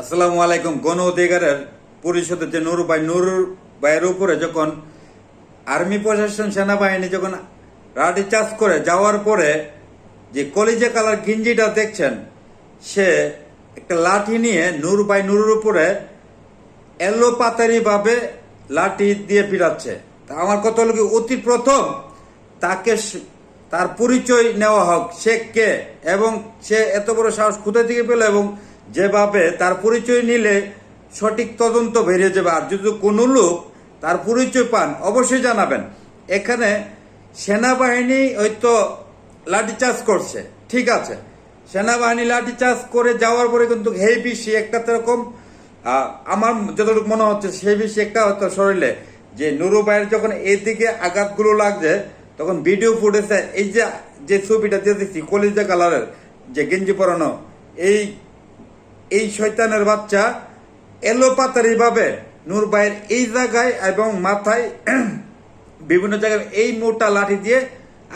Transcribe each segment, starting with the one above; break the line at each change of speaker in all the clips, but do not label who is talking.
আসসালামু আলাইকুম। গণ অধিকারের পরিষদের যে নুর ভাই নুর ভাইয়ের উপরে যখন আর্মি প্রশাসন সেনাবাহিনী যখন রাডি চাষ করে যাওয়ার পরে যে কলিজে কালার গিঞ্জিটা দেখছেন, সে একটা লাঠি নিয়ে নূর ভাই নুরুর উপরে এলো ভাবে লাঠি দিয়ে পিটাচ্ছে। তা আমার কথা হলো কি, অতি প্রথম তাকে তার পরিচয় নেওয়া হোক, সে কে এবং সে এত বড় সাহস কোথা থেকে পেল এবং যেভাবে তার পরিচয় নিলে সঠিক তদন্ত বেরিয়ে যাবে। আর যদি কোনো লোক তার পরিচয় পান, অবশ্যই জানাবেন। এখানে সেনাবাহিনী হয়তো লাঠি লাঠিচার্জ করছে। ঠিক আছে। সেনাবাহিনী লাঠি লাঠিচার্জ করে যাওয়ার পরে কিন্তু হেই বেশি একটা এরকম আমার যতটুকু মনে হচ্ছে সেই বেশি একটা হয়তো শরীরে যে নুরু ভাইয়ের যখন এইদিকে আঘাতগুলো লাগছে, তখন ভিডিও ফুটেছে। এই যে যে ছবিটা দিয়ে দেখছি কলিজা কালারের যে গেঞ্জি পরানো, এই এই শয়তানের বাচ্চা এলো পাতারি ভাবে নূর ভাইয়ের এই জায়গায় এবং মাথায় বিভিন্ন জায়গায় এই মোটা লাঠি দিয়ে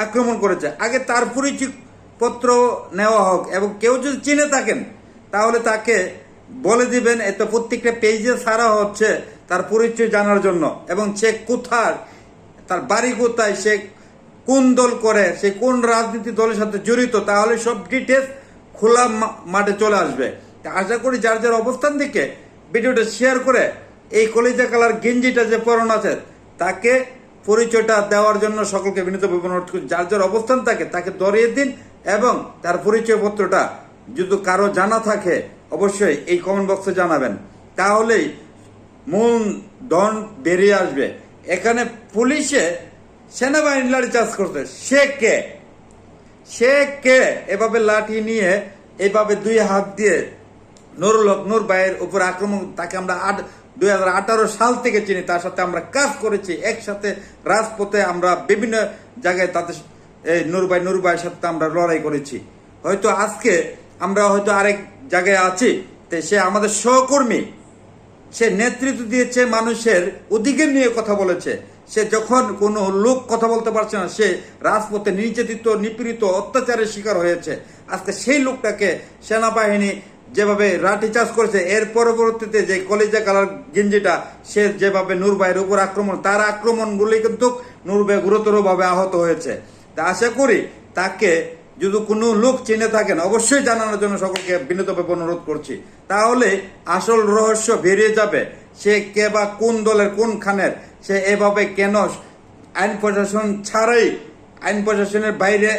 আক্রমণ করেছে। আগে তার পত্র নেওয়া হোক এবং কেউ যদি চিনে থাকেন, তাহলে তাকে বলে দিবেন, এত প্রত্যেকটা পেজে সারা হচ্ছে তার পরিচয় জানার জন্য। এবং সে কোথার তার বাড়ি কোথায়, সে কোন দল করে, সে কোন রাজনীতি দলের সাথে জড়িত, তাহলে সব ডিটেলস খোলা মাঠে চলে আসবে। আশা করি যার যার অবস্থান থেকে ভিডিওটা শেয়ার করে এই কলিজা কালার গেঞ্জিটা যে পরন আছে, তাকে পরিচয়টা দেওয়ার জন্য সকলকে বিনীত অনুরোধ করছি যার যার অবস্থান থাকে, তাকে ধরিয়ে দিন এবং তার পরিচয় পত্রটা যদি কারও জানা থাকে, অবশ্যই এই কমেন্ট বক্সে জানাবেন। তাহলেই মূল ডন বেরিয়ে আসবে। এখানে পুলিশে সেনাবাহিনী লাঠি চাষ করছে। সে কে? সে কে? এভাবে লাঠি নিয়ে এভাবে দুই হাত দিয়ে নুরুল হক নূর ভাইয়ের উপর আক্রমণ, তাকে আমরা আট, দুই সাল থেকে চিনি। তার সাথে আমরা কাজ করেছি, একসাথে রাজপথে আমরা বিভিন্ন জায়গায় তাদের এই নূর ভাই, নূর ভাইয়ের সাথে আমরা লড়াই করেছি। হয়তো আজকে আমরা হয়তো আরেক জায়গায় আছি, তো সে আমাদের সহকর্মী, সে নেতৃত্ব দিয়েছে মানুষের অধিকার নিয়ে কথা বলেছে। সে যখন কোনো লোক কথা বলতে পারছে না, সে রাজপথে নির্যাতিত, নিপীড়িত, অত্যাচারের শিকার হয়েছে। আজকে সেই লোকটাকে সেনাবাহিনী যেভাবে রাটি চাষ করেছে, এর পরবর্তীতে যে কলেজা কালার গেঞ্জিটা, সে যেভাবে নূর ভাইয়ের উপর আক্রমণ, তার আক্রমণগুলি কিন্তু নূর ভাই গুরুতরভাবে আহত হয়েছে। তা আশা করি তাকে যদি কোনো লোক চিনে থাকেন, অবশ্যই জানানোর জন্য সকলকে বিনীতভাবে অনুরোধ করছি। তাহলে আসল রহস্য বেরিয়ে যাবে, সে কে বা কোন দলের কোন খানের, সে এভাবে কেন আইন প্রশাসন ছাড়াই, আইন প্রশাসনের বাইরে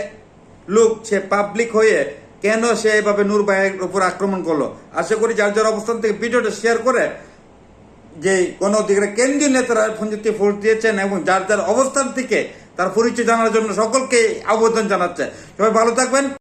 লোক, সে পাবলিক হয়ে কেন সে এভাবে নূর ভাইয়ের উপর আক্রমণ করল? আশা করি যার যার অবস্থান থেকে ভিডিওটা শেয়ার করে যে কোন দিকে কেন্দ্রীয় নেতারা ফোনযুক্তি ফোর্স দিয়েছেন এবং যার যার অবস্থান থেকে তার পরিচয় জানার জন্য সকলকে আবেদন জানাচ্ছে। সবাই ভালো থাকবেন।